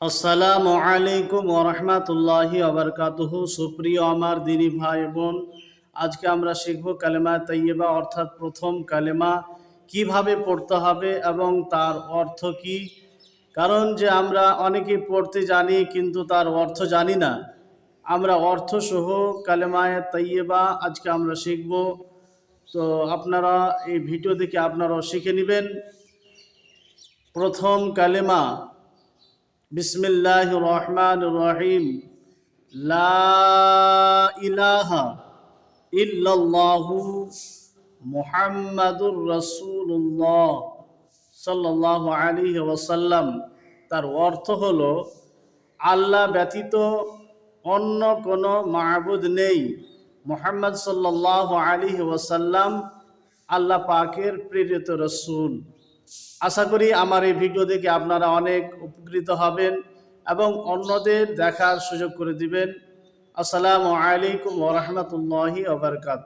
আসসালামু আলাইকুম ওরহমাতুল্লাহি আবরকাতুহ সুপ্রিয় আমার দিনী ভাই বোন, আজকে আমরা শিখব কালেমা তৈয়বা অর্থাৎ প্রথম কালেমা কীভাবে পড়তে হবে এবং তার অর্থ কি। কারণ যে আমরা অনেকে পড়তে জানি কিন্তু তার অর্থ জানি না। আমরা অর্থ সহ কালেমায় তৈয়বা আজকে আমরা শিখব। তো আপনারা এই ভিডিও দেখে আপনারাও শিখে নেবেন। প্রথম কালেমা বিসমিল্লাহ রহমান রহিম ইলাহা ইল্লাল্লাহু মুহাম্মাদুর রাসূলুল্লাহ সাল্লাল্লাহু আলাইহি ওয়াসাল্লাম। তার অর্থ হলো, আল্লাহ ব্যতীত অন্য কোনো মাহবুদ নেই। মোহাম্মদ সাল্লাল্লাহু আলাইহি ওয়াসাল্লাম আল্লাহ পাকের প্রেরিত রসুল। আশা করি আমার এই ভিডিও দেখে আপনারা অনেক উপকৃত হবেন এবং অন্যদের দেখার সুযোগ করে দিবেন। আসসালামু আলাইকুম ওরহমতুল্লাহি ওবরকাত